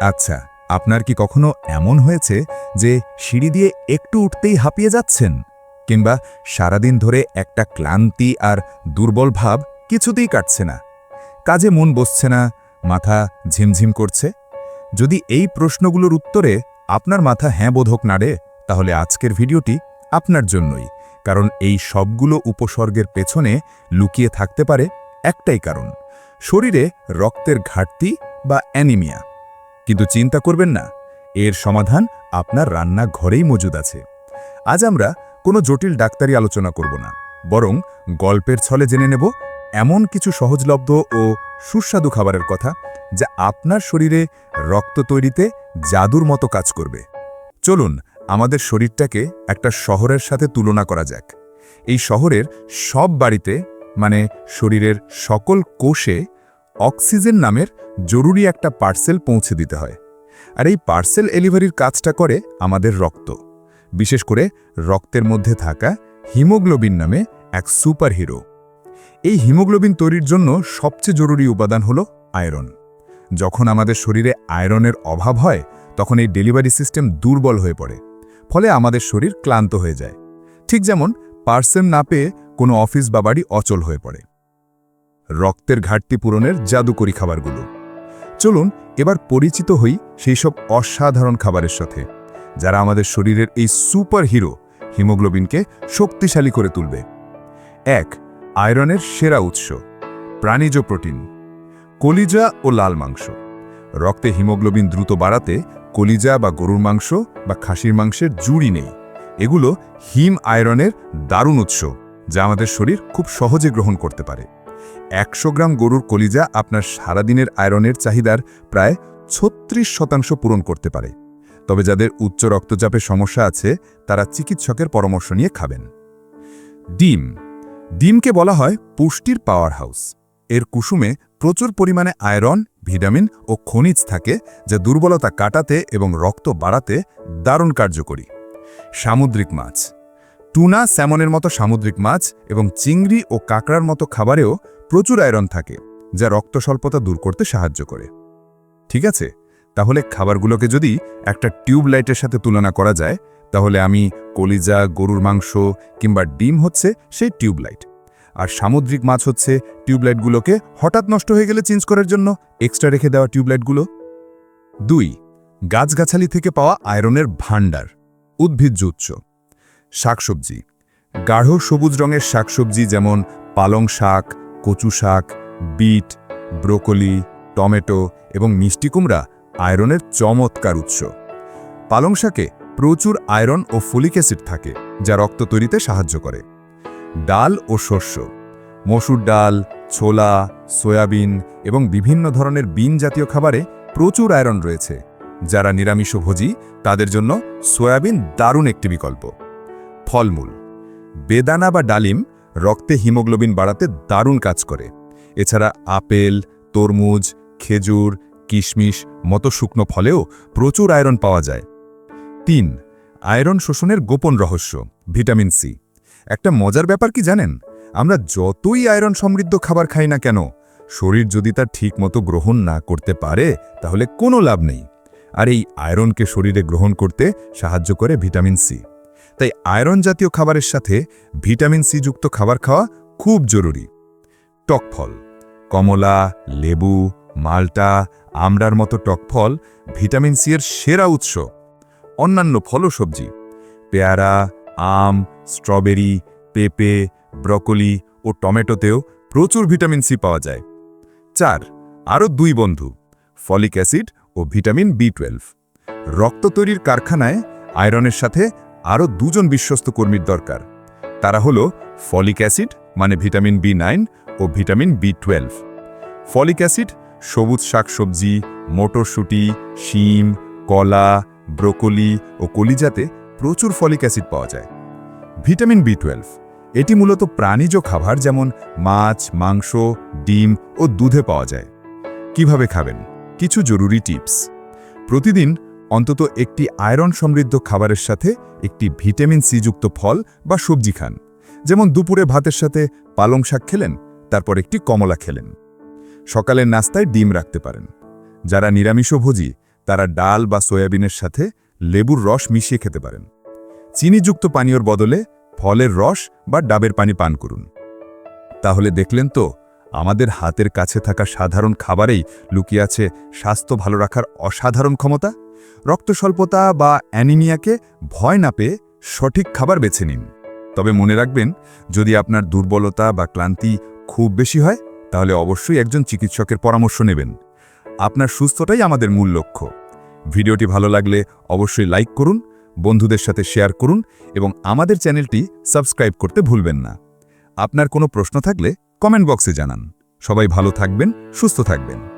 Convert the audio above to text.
আচ্ছা আপনার কি কখনো এমন হয়েছে যে সিঁড়ি দিয়ে একটু উঠতেই হাঁপিয়ে যাচ্ছেন? কিংবা সারাদিন ধরে একটা ক্লান্তি আর দুর্বল ভাব কিছুতেই কাটছে না? কাজে মন বসছে না, মাথা ঝিমঝিম করছে? যদি এই প্রশ্নগুলোর উত্তরে আপনার মাথা হ্যাঁ বোধক নাড়ে তাহলে আজকের ভিডিওটি আপনার জন্যই। কারণ এই সবগুলো উপসর্গের পেছনে লুকিয়ে থাকতে পারে একটাই কারণ, শরীরে রক্তের ঘাটতি বা অ্যানিমিয়া। কিন্তু চিন্তা করবেন না, এর সমাধান আপনার রান্না ঘরেই মজুদ আছে। আজ আমরা কোনো জটিল ডাক্তারি আলোচনা করব না, বরং গল্পের ছলে জেনে নেব এমন কিছু সহজলব্ধ ও সুস্বাদু খাবারের কথা যা আপনার শরীরে রক্ত তৈরিতে জাদুর মতো কাজ করবে। চলুন আমাদের শরীরটাকে একটা শহরের সাথে তুলনা করা যাক। এই শহরের সব বাড়িতে মানে শরীরের সকল কোষে অক্সিজেন নামের জরুরি একটা পার্সেল পৌঁছে দিতে হয়। আর এই পার্সেল ডেলিভারির কাজটা করে আমাদের রক্ত। বিশেষ করে রক্তের মধ্যে থাকা হিমোগ্লোবিন নামে এক সুপার হিরো এই হিমোগ্লোবিন তৈরির জন্য সবচেয়ে জরুরি উপাদান হল আয়রন। যখন আমাদের শরীরে আয়রনের অভাব হয়, তখন এই ডেলিভারি সিস্টেম দুর্বল হয়ে পড়ে। ফলে আমাদের শরীর ক্লান্ত হয়ে যায়। ঠিক যেমন পার্সেল না পেয়ে কোনো অফিস বা বাড়ি অচল হয়ে পড়ে। রক্তের ঘাটতি পূরণের জাদুকরি খাবারগুলো। চলুন, এবার পরিচিত হই সেই সব অসাধারণ খাবারের সাথে, যারা আমাদের শরীরের এই সুপার হিরো হিমোগ্লোবিনকে শক্তিশালী করে তুলবে। এক, আয়রনের সেরা উৎস, প্রাণীজ প্রোটিন, কলিজা ও লাল মাংস। রক্তে হিমোগ্লোবিন দ্রুত বাড়াতে কলিজা বা গরুর মাংস বা খাসির মাংসের জুড়ি নেই। এগুলো হিম আয়রনের দারুণ উৎস, যা আমাদের শরীর খুব সহজে গ্রহণ করতে পারে। একশো গ্রাম গরুর কলিজা আপনার সারাদিনের আয়রনের চাহিদার প্রায় ছত্রিশ শতাংশ পূরণ করতে পারে। তবে যাদের উচ্চ রক্তচাপের সমস্যা আছে, তারা চিকিৎসকের পরামর্শ নিয়ে খাবেন। ডিম। ডিমকে বলা হয় পুষ্টির পাওয়ার হাউস এর কুসুমে প্রচুর পরিমাণে আয়রন, ভিটামিন ও খনিজ থাকে, যা দুর্বলতা কাটাতে এবং রক্ত বাড়াতে দারুণ কার্যকরী। সামুদ্রিক মাছ। টুনা স্যামনের মতো সামুদ্রিক মাছ এবং চিংড়ি ও কাঁকড়ার মতো খাবারেও প্রচুর আয়রন থাকে, যা রক্ত স্বল্পতা দূর করতে সাহায্য করে। ঠিক আছে, তাহলে খাবারগুলোকে যদি একটা টিউব লাইটের সাথে তুলনা করা যায়, তাহলে আমি কলিজা, গরুর মাংস কিংবা ডিম হচ্ছে সেই টিউব লাইট আর সামুদ্রিক মাছ হচ্ছে টিউবলাইটগুলোকে হঠাৎ নষ্ট হয়ে গেলে চেঞ্জ করার জন্য এক্সট্রা রেখে দেওয়া টিউবলাইটগুলো। দুই, গাছগাছালি থেকে পাওয়া আয়রনের ভাণ্ডার, উদ্ভিজ্জ উৎস। শাকসবজি। গাঢ় সবুজ রঙের শাকসবজি যেমন পালং শাক, কচু শাক, বিট, ব্রোকলি, টমেটো এবং মিষ্টি কুমড়া আয়রনের চমৎকার উৎস। পালং শাকে প্রচুর আয়রন ও ফলিক অ্যাসিড থাকে, যা রক্ত তৈরিতে সাহায্য করে। ডাল ও শস্য, মসুর ডাল, ছোলা, সয়াবিন এবং বিভিন্ন ধরনের বিন জাতীয় খাবারে প্রচুর আয়রন রয়েছে, যারা নিরামিষভোজী তাদের জন্য সয়াবিন দারুণ একটি বিকল্প। ফলমূল। বেদানা বা ডালিম রক্তে হিমোগ্লোবিন বাড়াতে দারুণ কাজ করে। এছাড়া আপেল, তরমুজ, খেজুর, কিশমিশ মতো শুকনো ফলেও প্রচুর আয়রন পাওয়া যায়। তিন, আয়রন শোষণের গোপন রহস্য, ভিটামিন সি। একটা মজার ব্যাপার কি জানেন? আমরা যতই আয়রন সমৃদ্ধ খাবার খাই না কেন, শরীর যদি তার ঠিকমতো গ্রহণ না করতে পারে, তাহলে কোনো লাভ নেই। আর এই আয়রনকে শরীরে গ্রহণ করতে সাহায্য করে ভিটামিন সি। তাই আয়রন জাতীয় খাবারের সাথে ভিটামিন সি যুক্ত খাবার খাওয়া খুব জরুরি। টক ফল কমলা, লেবু, মালটা, আমড়ার মতো টক ফল ভিটামিন সি এর সেরা উৎস। অন্যান্য ফল সবজি, পেয়ারা, আম, স্ট্রবেরি, পেঁপে, ব্রকলি ও টমেটোতেও প্রচুর ভিটামিন সি পাওয়া যায়। চার, আরও দুই বন্ধু, ফলিক অ্যাসিড ও ভিটামিন বি টুয়েলভ। রক্ত তৈরির কারখানায় আয়রনের সাথে আরও দুজন বিশ্বস্ত কর্মীর দরকার। তারা হল ফলিক অ্যাসিড মানে ভিটামিন বি নাইন ও vitamin B twelve. Folic acid, সবুজ শাকসবজি, মটরশুঁটি, শিম, কলা, ব্রোকলি ও কলিজাতে প্রচুর ফলিক অ্যাসিড পাওয়া যায়। ভিটামিন বি টুয়েলভ, এটি মূলত প্রাণীজ খাবার যেমন মাছ, মাংস, ডিম ও দুধে পাওয়া যায়। কীভাবে খাবেন? কিছু জরুরি টিপস। প্রতিদিন অন্তত একটি আয়রন সমৃদ্ধ খাবারের সাথে একটি ভিটামিন সি যুক্ত ফল বা সবজি খান। যেমন দুপুরে ভাতের সাথে পালং শাক খেলেন, তারপর একটি কমলা খেলেন। সকালের নাস্তায় ডিম রাখতে পারেন। যারা নিরামিষভোজী তারা ডাল বা সয়াবিনের সাথে লেবুর রস মিশিয়ে খেতে পারেন। চিনিযুক্ত পানীয়র বদলে ফলের রস বা ডাবের পানি পান করুন। তাহলে দেখলেন তো, আমাদের হাতের কাছে থাকা সাধারণ খাবারেই লুকিয়ে আছে স্বাস্থ্য ভালো রাখার অসাধারণ ক্ষমতা? রক্তস্বল্পতা বা অ্যানিমিয়াকে ভয় না পেয়ে সঠিক খাবার বেছে নিন। তবে মনে রাখবেন, যদি আপনার দুর্বলতা বা ক্লান্তি খুব বেশি হয়, তাহলে অবশ্যই একজন চিকিৎসকের পরামর্শ নেবেন। আপনার সুস্থতাই আমাদের মূল লক্ষ্য। ভিডিওটি ভালো লাগলে অবশ্যই লাইক করুন, বন্ধুদের সাথে শেয়ার করুন এবং আমাদের চ্যানেলটি সাবস্ক্রাইব করতে ভুলবেন না। আপনার কোনো প্রশ্ন থাকলে কমেন্ট বক্সে জানান। সবাই ভালো থাকবেন, সুস্থ থাকবেন।